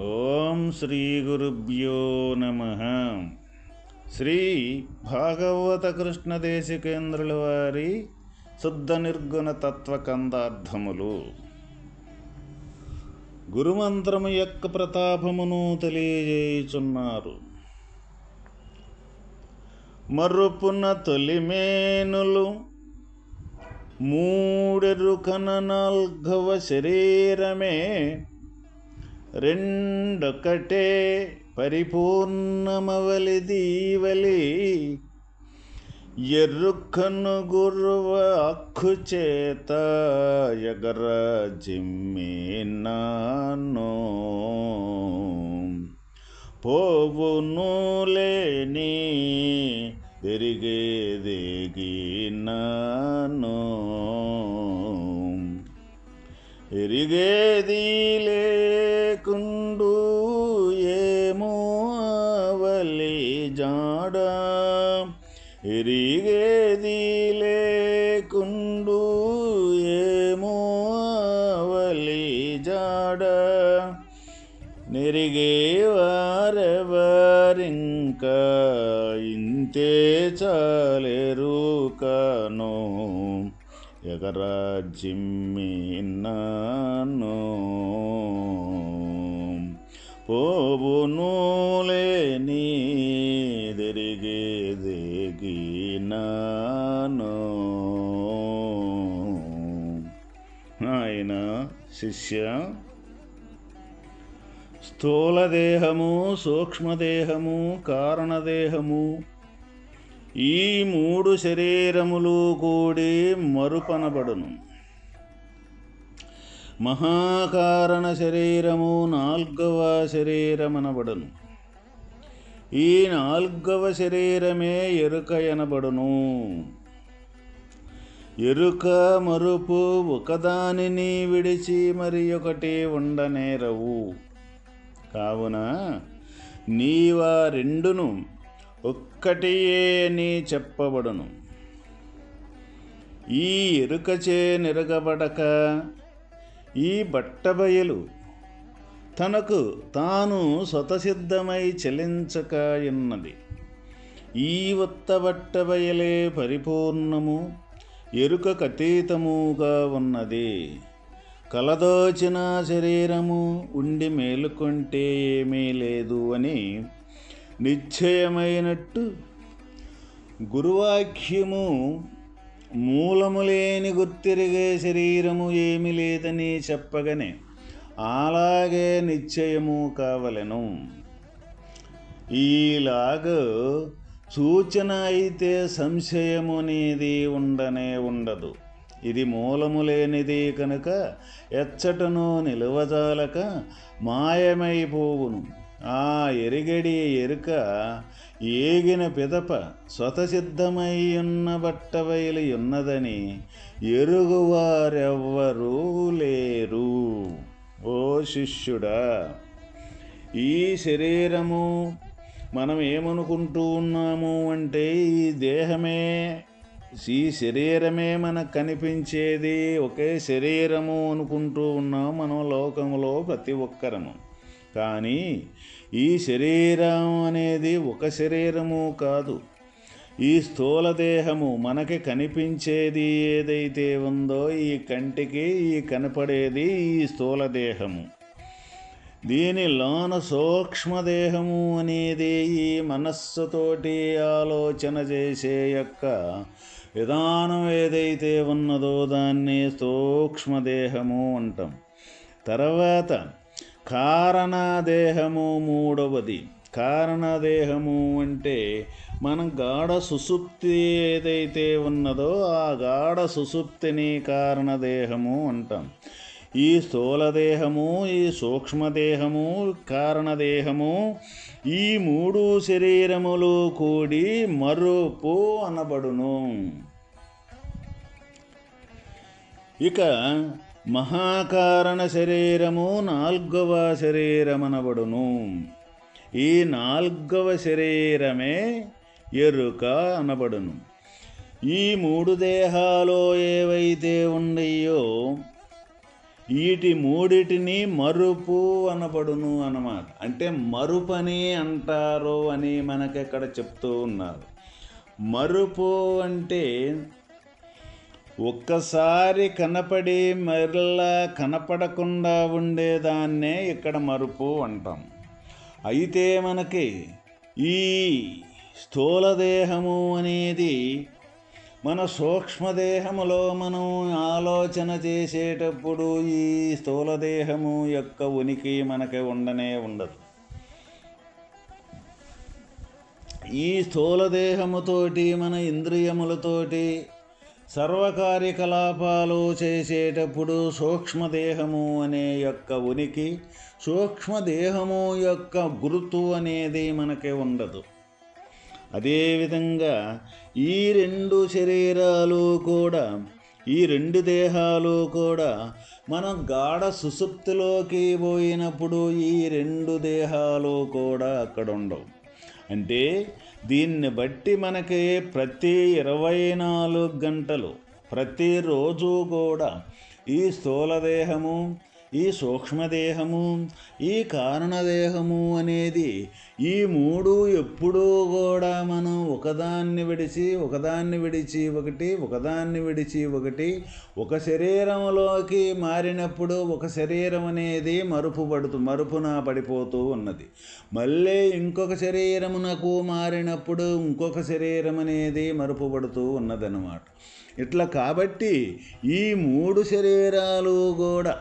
ఓం శ్రీ గురుభ్యో నమ. శ్రీ భాగవత కృష్ణ దేశికేంద్రుల వారి శుద్ధ నిర్గుణ తత్వ కందార్థములు. గురుమంత్రము యొక్క ప్రతాపమును తెలియజేయుచున్నారు. మరుపున తొలిమేనులు మూడెరుకన నాల్గవ శరీరమే రెండొకటే పరిపూర్ణమవలి దీవలి. ఎర్రుక్కను గురువ అక్కు చేత ఎగర జిమ్మినాను పోవును లేని తిరిగేదిగినాను ఎరిగేది లేకుండు ఏమో అవలి జాడ. ఎరిగేది లేకుండు ఏమో అవలి జాడ. నెరిగే వారెవరింకా ఇంతే చాలేరు ఎగరాజిమ్మిన్నాను. ఎగరా జిమ్మిన్నాను పోవును ఆయన శిష్య స్థూలదేహము సూక్ష్మదేహము కారణదేహము ఈ మూడు శరీరములు కూడి మరుపనబడును. మహాకారణ శరీరము నాల్గవ శరీరమనబడును. ఈ నాల్గవ శరీరమే ఎరుక ఎనబడును. ఎరుక మరుపు ఒకదానిని విడిచి మరి ఒకటి ఉండనేరవు. కావున నీవా రెండును ఒక్కటియే అని చెప్పబడును. ఈ ఎరుకచే నిరగబడక ఈ బట్టబయలు తనకు తాను స్వతసిద్ధమై చెలించక ఎన్నది. ఈ ఒత్త బట్టబయలే పరిపూర్ణము ఎరుక అతీతముగా ఉన్నది. కలదోచిన శరీరము ఉండి మేలుకుంటే ఏమీ లేదు అని నిశ్చయమైనట్టు గురువాక్యము మూలము లేని గుర్తిరిగే శరీరము ఏమి లేదని చెప్పగనే అలాగే నిశ్చయము కావలెను. ఈలాగ సూచన అయితే సంశయము అనేది ఉండనే ఉండదు. ఇది మూలము లేనిది కనుక ఎచ్చటను నిలువజాలక మాయమైపోవును. ఆ ఎరిగడి ఎరుక ఏగిన పిదప స్వతసిద్ధమై ఉన్న బట్టబయలు ఉన్నదని ఎరుగువారెవ్వరూ లేరు. ఓ శిష్యుడా ఈ శరీరము మనం ఏమనుకుంటూ ఉన్నాము అంటే ఈ దేహమే ఈ శరీరమే మనకు కనిపించేది ఒకే శరీరము అనుకుంటూ ఉన్నాం మనం లోకంలో ప్రతి ఒక్కరము. కానీ ఈ శరీరం అనేది ఒక శరీరము కాదు. ఈ స్థూల దేహము మనకి కనిపించేది ఏదైతే ఉందో ఈ కంటికి ఈ కనపడేది ఈ స్థూల దేహము. దీనిలోన సూక్ష్మదేహము అనేది ఈ మనస్సుతోటి ఆలోచన చేసే యొక్క విధానం ఏదైతే ఉన్నదో దాన్ని సూక్ష్మదేహము అంటాం. తర్వాత కారణదేహము మూడవది. కారణదేహము అంటే మనం గాఢ సుసుప్తి ఏదైతే ఉన్నదో ఆ గాఢ సుసుప్తిని కారణదేహము అంటాం. ఈ స్థూలదేహము ఈ సూక్ష్మదేహము కారణదేహము ఈ మూడు శరీరములు కూడి మరుపు అనబడును. ఇక మహాకారణ శరీరము నాల్గవ శరీరమనబడును. ఈ నాల్గవ శరీరమే ఎరుక అనబడును. ఈ మూడు దేహాలు ఏవైతే ఉన్నాయో వీటి మూడిటిని మరుపు అనబడును అన్నమాట. అంటే మరుపని అంటారు అని మనకి ఇక్కడ చెప్తూ ఉన్నారు. మరుపు అంటే ఒక్కసారి కనపడి మరలా కనపడకుండా ఉండేదాన్నే ఇక్కడ మరుపు అంటాం. అయితే మనకి ఈ స్థూలదేహము అనేది మన సూక్ష్మదేహములో మనం ఆలోచన చేసేటప్పుడు ఈ స్థూలదేహము యొక్క ఉనికి మనకి ఉండనే ఉండదు. ఈ స్థూలదేహముతోటి మన ఇంద్రియములతోటి సర్వకార్యకలాపాలు చేసేటప్పుడు సూక్ష్మదేహము అనే యొక్క ఉనికి సూక్ష్మదేహము యొక్క గుర్తు అనేది మనకి ఉండదు. అదేవిధంగా ఈ రెండు శరీరాలు కూడా ఈ రెండు దేహాలు కూడా మనం గాఢ సుసుప్తిలోకి పోయినప్పుడు ఈ రెండు దేహాలు కూడా అక్కడ ఉండవు. అంటే దీన్ని బట్టి మనకి ప్రతి ఇరవై నాలుగు గంటలు ప్రతిరోజు కూడా ఈ స్థూలదేహము ఈ సూక్ష్మదేహము ఈ కారణదేహము అనేది ఈ మూడు ఎప్పుడూ కూడా మనం ఒకదాన్ని విడిచి ఒకదాన్ని విడిచి ఒకటి ఒకదాన్ని విడిచి ఒకటి ఒక శరీరంలోకి మారినప్పుడు ఒక శరీరం అనేది మరుపు పడుతూ మరుపున పడిపోతూ ఉన్నది. మళ్ళీ ఇంకొక శరీరమునకు మారినప్పుడు ఇంకొక శరీరం అనేది మరుపు పడుతూ ఉన్నదన్నమాట. ఇట్లా కాబట్టి ఈ మూడు శరీరాలు కూడా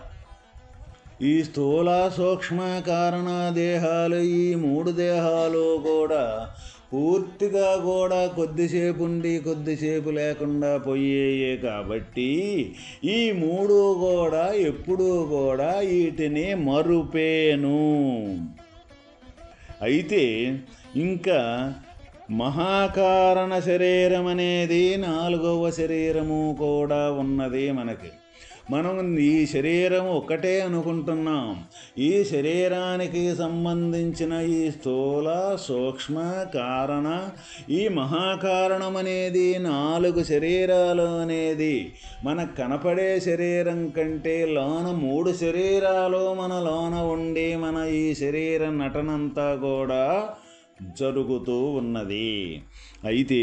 ఈ స్థూల సూక్ష్మ కారణ దేహాలు ఈ మూడు దేహాలు కూడా పూర్తిగా కూడా కొద్దిసేపు ఉండి కొద్దిసేపు లేకుండా పోయేయే కాబట్టి ఈ మూడు కూడా ఎప్పుడూ కూడా వీటిని మరుపేను. అయితే ఇంకా మహాకారణ శరీరం అనేది నాలుగవ శరీరము కూడా ఉన్నది మనకి. మనం ఈ శరీరం ఒక్కటే అనుకుంటున్నాం. ఈ శరీరానికి సంబంధించిన ఈ స్థూల సూక్ష్మ కారణ ఈ మహాకారణం అనేది నాలుగు శరీరాలు అనేది. మనకు కనపడే శరీరం కంటే లోన మూడు శరీరాలు మన లోన ఉండి మన ఈ శరీర నటనంతా కూడా జరుగుతూ ఉన్నది. అయితే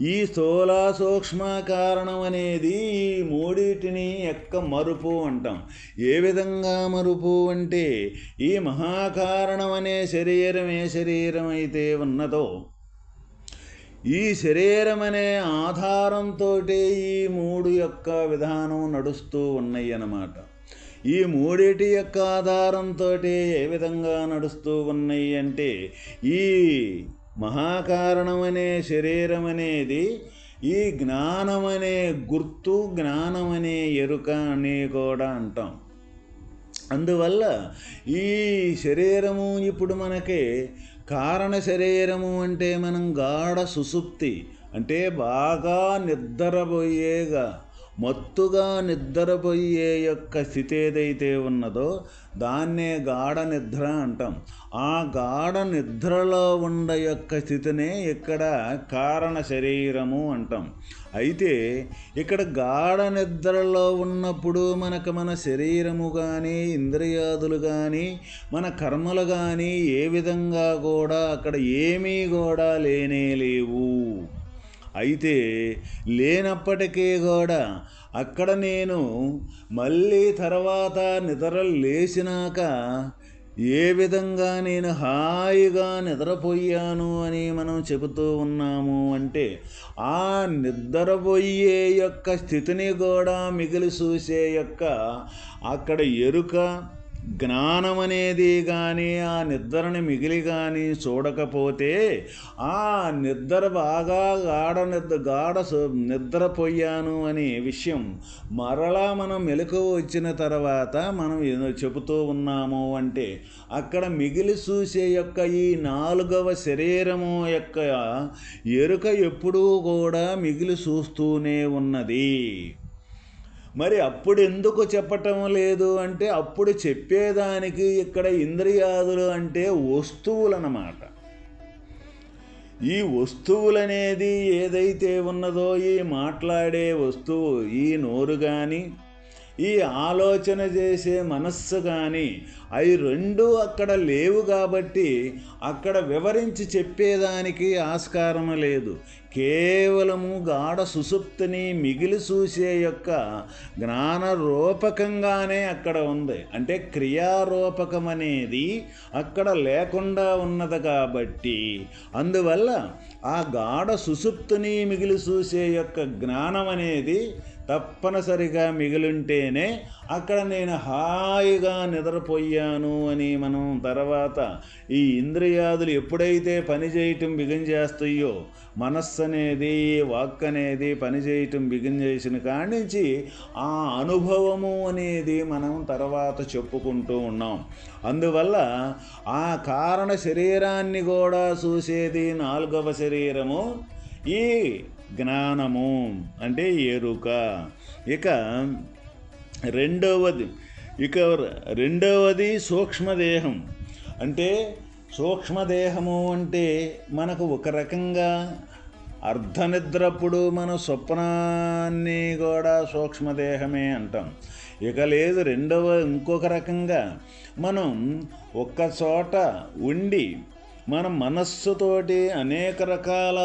ఈ స్థూల సూక్ష్మ కారణం అనేది ఈ మూడింటిని యొక్క మరుపు అంటాం. ఏ విధంగా మరుపు అంటే ఈ మహాకారణం అనే శరీరం ఏ శరీరం అయితే ఉన్నదో ఈ శరీరం అనే ఆధారంతో ఈ మూడు యొక్క విధానం నడుస్తూ ఉన్నాయి అన్నమాట ఈ మూడిటి యొక్క ఆధారంతో ఏ విధంగా నడుస్తూ ఉన్నాయి అంటే ఈ మహాకారణమనే శరీరం అనేది ఈ జ్ఞానమనే గుర్తు జ్ఞానం అనే ఎరుక అని కూడా అంటాం. అందువల్ల ఈ శరీరము ఇప్పుడు మనకి కారణ శరీరము అంటే మనం గాఢ సుసుప్తి అంటే బాగా నిద్రపోయేగా మత్తుగా నిద్రపోయే యొక్క స్థితి ఏదైతే ఉన్నదో దాన్నే గాఢ నిద్ర అంటాం. ఆ గాఢ నిద్రలో ఉండ యొక్క స్థితినే ఇక్కడ కారణ శరీరము అంటాం. అయితే ఇక్కడ గాఢ నిద్రలో ఉన్నప్పుడు మనకు మన శరీరము కానీ ఇంద్రియాదులు కానీ మన కర్మలు కానీ ఏ విధంగా కూడా అక్కడ ఏమీ కూడా లేనే లేవు. అయితే లేనప్పటికీ కూడా అక్కడ నేను మళ్ళీ తర్వాత నిద్ర లేచినాక ఏ విధంగా నేను హాయిగా నిద్రపోయాను అని మనం చెబుతూ ఉన్నాము అంటే ఆ నిద్రపోయే యొక్క స్థితిని కూడా మిగిలి చూసే యొక్క అక్కడ ఎరుక జ్ఞానం అనేది కానీ ఆ నిద్రని మిగిలి కానీ చూడకపోతే ఆ నిద్ర బాగా గాఢ నిద్ర గాఢ నిద్రపోయాను అనే విషయం మరలా మనం మెలకు వచ్చిన తర్వాత మనం చెబుతూ ఉన్నాము అంటే అక్కడ మిగిలి చూసే యొక్క ఈ నాలుగవ శరీరము యొక్క ఎరుక ఎప్పుడూ కూడా మిగిలి చూస్తూనే ఉన్నది. మరి అప్పుడు ఎందుకు చెప్పటం లేదు అంటే అప్పుడు చెప్పేదానికి ఇక్కడ ఇంద్రియాదులు అంటే వస్తువులన్నమాట. ఈ వస్తువులనేది ఏదైతే ఉన్నదో ఈ మాట్లాడే వస్తువు ఈ నోరు కానీ ఈ ఆలోచన చేసే మనస్సు కానీ అవి రెండు అక్కడ లేవు కాబట్టి అక్కడ వివరించి చెప్పేదానికి ఆస్కారం లేదు. కేవలము గాఢ సుసుప్తిని మిగిలి చూసే యొక్క జ్ఞాన రూపకంగానే అక్కడ ఉంది. అంటే క్రియారూపకం అనేది అక్కడ లేకుండా ఉన్నది కాబట్టి. అందువల్ల ఆ గాఢ సుసుప్తిని మిగిలి చూసే యొక్క జ్ఞానం అనేది తప్పనిసరిగా మిగిలింటేనే అక్కడ నేను హాయిగా నిద్రపోయాను అని మనం తర్వాత ఈ ఇంద్రియాదులు ఎప్పుడైతే పని చేయటం బిగిన్ చేస్తాయో మనస్సు అనేది వాక్ అనేది పని చేయటం బిగిన్ చేసిన కాడి నుంచి ఆ అనుభవము అనేది మనం తర్వాత చెప్పుకుంటూ ఉన్నాం. అందువల్ల ఆ కారణ శరీరాన్ని కూడా చూసేది నాలుగవ శరీరము. ఈ జ్ఞానము అంటే ఎరుక ఇక రెండవది ఇక రెండవది సూక్ష్మదేహం. అంటే సూక్ష్మదేహము అంటే మనకు ఒక రకంగా అర్ధనిద్రప్పుడు మన స్వప్నాన్ని కూడా సూక్ష్మదేహమే అంటాం. ఇక లేదు రెండవ ఇంకొక రకంగా మనం ఒక్క చోట ఉండి మన మనస్సుతోటి అనేక రకాల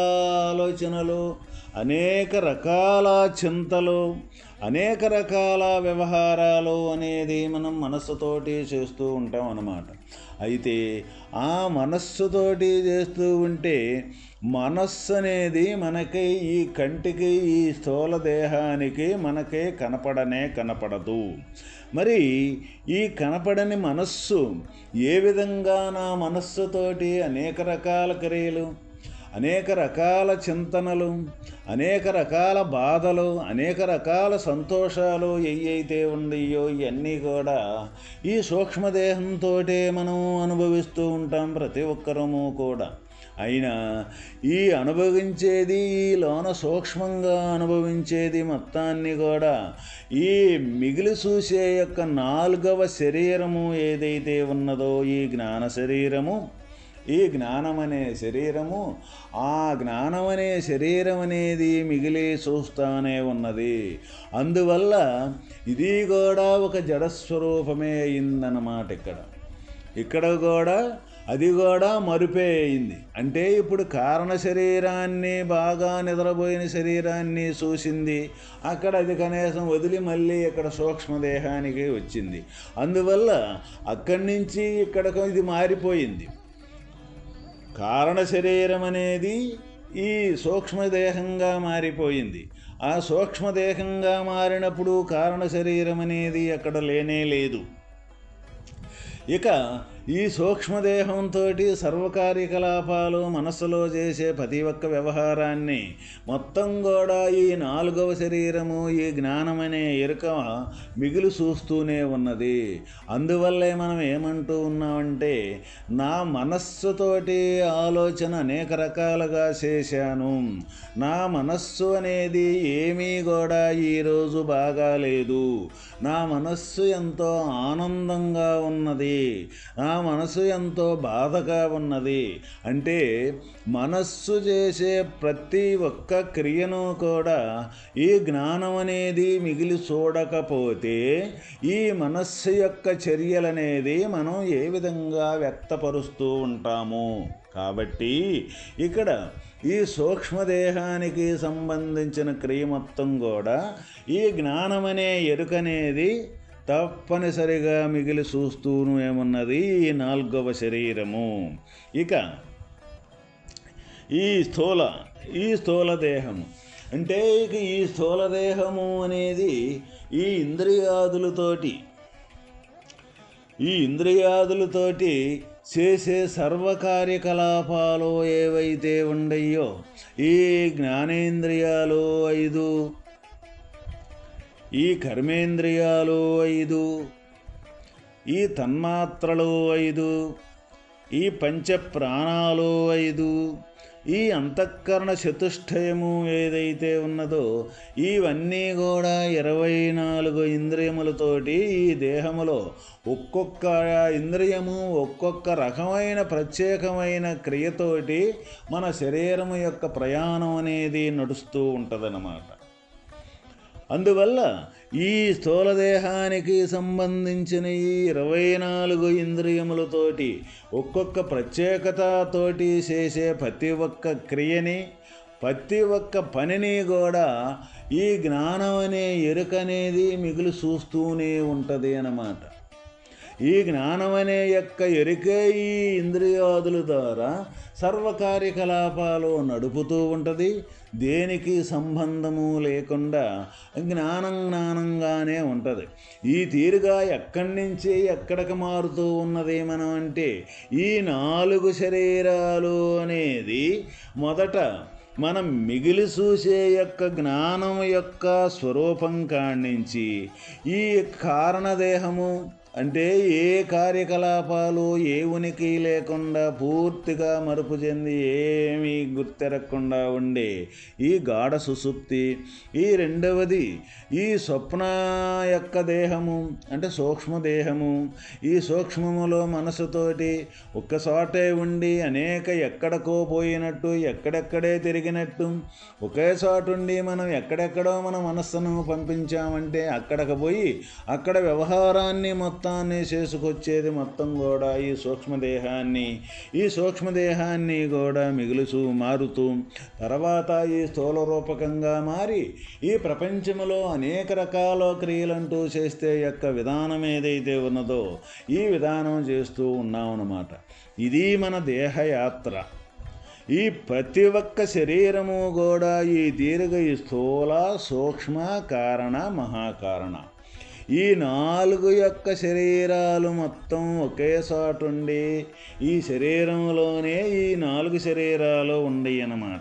ఆలోచనలు అనేక రకాల చింతలు అనేక రకాల వ్యవహారాలు అనేది మనం మనస్సుతోటి చేస్తూ ఉంటాం అన్నమాట. అయితే ఆ మనస్సుతోటి చేస్తూ ఉంటే మనస్సు అనేది మనకి ఈ కంటికి ఈ స్థూల దేహానికి మనకే కనపడనే కనపడదు. మరి ఈ కనపడని మనస్సు ఏ విధంగా నా మనస్సుతోటి అనేక రకాల క్రియలు అనేక రకాల చింతనలు అనేక రకాల బాధలు అనేక రకాల సంతోషాలు ఏవైతే ఉన్నాయో ఇవన్నీ కూడా ఈ సూక్ష్మదేహంతో మనం అనుభవిస్తూ ఉంటాం ప్రతి ఒక్కరము కూడా. అయినా ఈ అనుభవించేది ఈ లోన సూక్ష్మంగా అనుభవించేది మొత్తాన్ని కూడా ఈ మిగిలి చూసే యొక్క నాలుగవ శరీరము ఏదైతే ఉన్నదో ఈ జ్ఞాన శరీరము ఈ జ్ఞానమనే శరీరము ఆ జ్ఞానం అనే శరీరం అనేది మిగిలి చూస్తానే ఉన్నది. అందువల్ల ఇది కూడా ఒక జడస్వరూపమే అయిందన్నమాట ఇక్కడ. ఇక్కడ కూడా అది కూడా మరుపే అయింది. అంటే ఇప్పుడు కారణ శరీరాన్ని బాగా నిద్రపోయిన శరీరాన్ని చూసింది అక్కడ అది కనీసం వదిలి మళ్ళీ ఇక్కడ సూక్ష్మదేహానికి వచ్చింది. అందువల్ల అక్కడి నుంచి ఇక్కడకు ఇది మారిపోయింది. కారణ శరీరం అనేది ఈ సూక్ష్మదేహంగా మారిపోయింది. ఆ సూక్ష్మదేహంగా మారినప్పుడు కారణ శరీరం అనేది అక్కడ లేనే లేదు. ఇక ఈ సూక్ష్మదేహంతో సర్వకార్యకలాపాలు మనస్సులో చేసే ప్రతి ఒక్క వ్యవహారాన్ని మొత్తం కూడా ఈ నాలుగవ శరీరము ఈ జ్ఞానమనే ఎరుక మిగిలి చూస్తూనే ఉన్నది. అందువల్లే మనం ఏమంటూ ఉన్నామంటే నా మనస్సుతోటి ఆలోచన అనేక రకాలుగా చేశాను. నా మనస్సు అనేది ఏమీ కూడా ఈరోజు బాగాలేదు. నా మనస్సు ఎంతో ఆనందంగా ఉన్నది. నా మనసు ఎంతో బాధగా ఉన్నది. అంటే మనస్సు చేసే ప్రతి ఒక్క క్రియను కూడా ఈ జ్ఞానం అనేది మిగిలి చూడకపోతే ఈ మనస్సు యొక్క చర్యలనేది మనం ఏ విధంగా వ్యక్తపరుస్తూ ఉంటాము? కాబట్టి ఇక్కడ ఈ సూక్ష్మదేహానికి సంబంధించిన క్రియ మొత్తం కూడా ఈ జ్ఞానమనే ఎరుకనేది తప్పనిసరిగా మిగిలి చూస్తూను ఏమన్నది? నాలుగవ శరీరము. ఇక ఈ స్థూల ఈ స్థూల దేహము. అంటే ఇక ఈ స్థూల దేహము అనేది ఈ ఇంద్రియాదులతోటి ఈ ఇంద్రియాదులతోటి చేసే సర్వకార్యకలాపాలు ఏవైతే ఉండయో ఈ జ్ఞానేంద్రియాలు ఐదు ఈ కర్మేంద్రియాలు ఐదు ఈ తన్మాత్రలు ఐదు ఈ పంచ ప్రాణాలు ఐదు ఈ అంతఃకరణ చతుష్టయము ఏదైతే ఉన్నదో ఇవన్నీ కూడా ఇరవై నాలుగు ఇంద్రియములతోటి ఈ దేహములో ఒక్కొక్క ఇంద్రియము ఒక్కొక్క రకమైన ప్రత్యేకమైన క్రియతోటి మన శరీరము యొక్క ప్రయాణం అనేది నడుస్తూ ఉంటుందన్నమాట. అందువల్ల ఈ స్థూలదేహానికి సంబంధించిన ఈ ఇరవై నాలుగు ఇంద్రియములతోటి ఒక్కొక్క ప్రత్యేకతతోటి చేసే ప్రతి ఒక్క క్రియని ప్రతి ఒక్క పనిని కూడా ఈ జ్ఞానం అనే ఎరుక అనేది మిగులు చూస్తూనే ఉంటుంది అన్నమాట. ఈ జ్ఞానం అనే యొక్క ఎరుకే ఈ ఇంద్రియాదుల ద్వారా సర్వ కార్యకలాపాలు నడుపుతూ ఉంటుంది. దేనికి సంబంధము లేకుండా జ్ఞానం జ్ఞానంగానే ఉంటుంది. ఈ తీరుగా ఎక్కడి నుంచి ఎక్కడికి మారుతూ ఉన్నది అంటే ఈ నాలుగు శరీరాలు అనేది మొదట మనం మిగిలి చూసే యొక్క జ్ఞానం యొక్క స్వరూపం కాణించి ఈ కారణదేహము అంటే ఏ కార్యకలాపాలు ఏ ఉనికి లేకుండా పూర్తిగా మరుపు చెంది ఏమీ గుర్తెరగకుండా ఉండే ఈ గాఢ సుసుప్తి ఈ రెండవది ఈ స్వప్న యొక్క దేహము అంటే సూక్ష్మదేహము ఈ సూక్ష్మములో మనసుతోటి ఒక్కసాటే ఉండి అనేక ఎక్కడికో పోయినట్టు ఎక్కడెక్కడే తిరిగినట్టు ఒకే ఉండి మనం ఎక్కడెక్కడో మన మనస్సును పంపించామంటే అక్కడికి పోయి అక్కడ వ్యవహారాన్ని మొత్తం మొత్తాన్ని చేసుకొచ్చేది మొత్తం కూడా ఈ సూక్ష్మదేహాన్ని. ఈ సూక్ష్మదేహాన్ని కూడా మిగులుచూ మారుతూ తర్వాత ఈ స్థూల రూపకంగా మారి ఈ ప్రపంచంలో అనేక రకాల క్రియలంటూ చేస్తే యొక్క విధానం ఏదైతే ఉన్నదో ఈ విధానం చేస్తూ ఉన్నామన్నమాట. ఇది మన దేహయాత్ర. ఈ ప్రతి ఒక్క శరీరము కూడా ఈ దీర్ఘ ఈ స్థూల సూక్ష్మ కారణ మహాకారణ. ఈ నాలుగు యొక్క శరీరాలు మొత్తం ఒకే ఉండి ఈ శరీరంలోనే ఈ నాలుగు శరీరాలు ఉండయి అన్నమాట.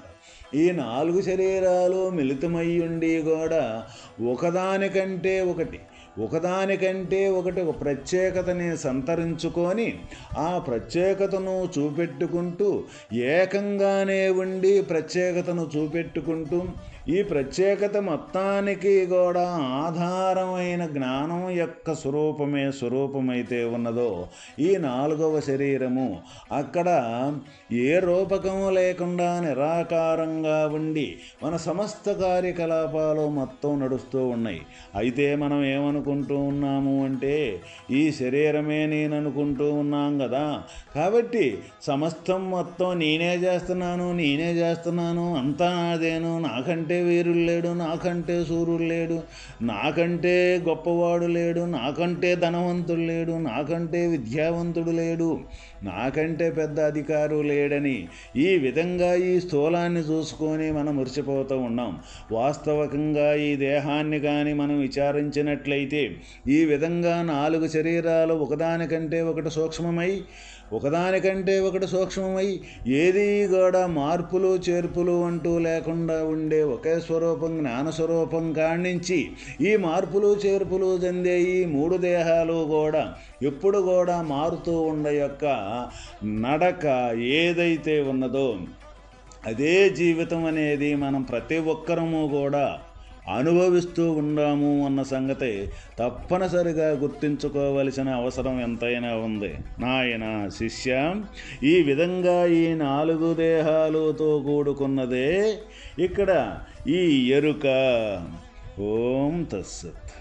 ఈ నాలుగు శరీరాలు మిళితమై ఉండి కూడా ఒకదానికంటే ఒకటి ఒకదానికంటే ఒకటి ఒక ప్రత్యేకతని సంతరించుకొని ఆ ప్రత్యేకతను చూపెట్టుకుంటూ ఏకంగానే ఉండి ప్రత్యేకతను చూపెట్టుకుంటూ ఈ ప్రత్యేకత మొత్తానికి కూడా ఆధారమైన జ్ఞానం యొక్క స్వరూపమే స్వరూపమైతే ఉన్నదో ఈ నాలుగవ శరీరము అక్కడ ఏ రూపకము లేకుండా నిరాకారంగా ఉండి మన సమస్త కార్యకలాపాలు మొత్తం నడుస్తూ ఉన్నాయి. అయితే మనం ఏమనుకుంటూ ఉన్నాము అంటే ఈ శరీరమే నేను అనుకుంటూ ఉన్నాం కదా. కాబట్టి సమస్తం మొత్తం నేనే చేస్తున్నాను నేనే చేస్తున్నాను అంతా నాదేను నాకంటే నాకంటే వీరుడు లేడు నాకంటే సూర్యుడు లేడు నాకంటే గొప్పవాడు లేడు నాకంటే ధనవంతుడు లేడు నాకంటే విద్యావంతుడు లేడు నాకంటే పెద్ద అధికారు లేడని ఈ విధంగా ఈ స్థూలాన్ని చూసుకొని మనం మురిసిపోతూ ఉన్నాం. వాస్తవకంగా ఈ దేహాన్ని కానీ మనం విచారించినట్లయితే ఈ విధంగా నాలుగు శరీరాలు ఒకదానికంటే ఒకటి సూక్ష్మమై ఒకదానికంటే ఒకటి సూక్ష్మమై ఏది కూడా మార్పులు చేర్పులు అంటూ లేకుండా ఉండే ఒకే స్వరూపం జ్ఞానస్వరూపం కాణించి ఈ మార్పులు చేర్పులు చెందే ఈ మూడు దేహాలు కూడా ఎప్పుడు కూడా మారుతూ ఉండ యొక్క నడక ఏదైతే ఉన్నదో అదే జీవితం అనేది మనం ప్రతి ఒక్కరము కూడా అనుభవిస్తూ ఉన్నాము అన్న సంగతి తప్పనిసరిగా గుర్తించుకోవలసిన అవసరం ఎంతైనా ఉంది. నాయన శిష్య ఈ విధంగా ఈ నాలుగు దేహాలతో కూడుకున్నదే ఇక్కడ ఈ ఎరుక. ఓం తస్సత్.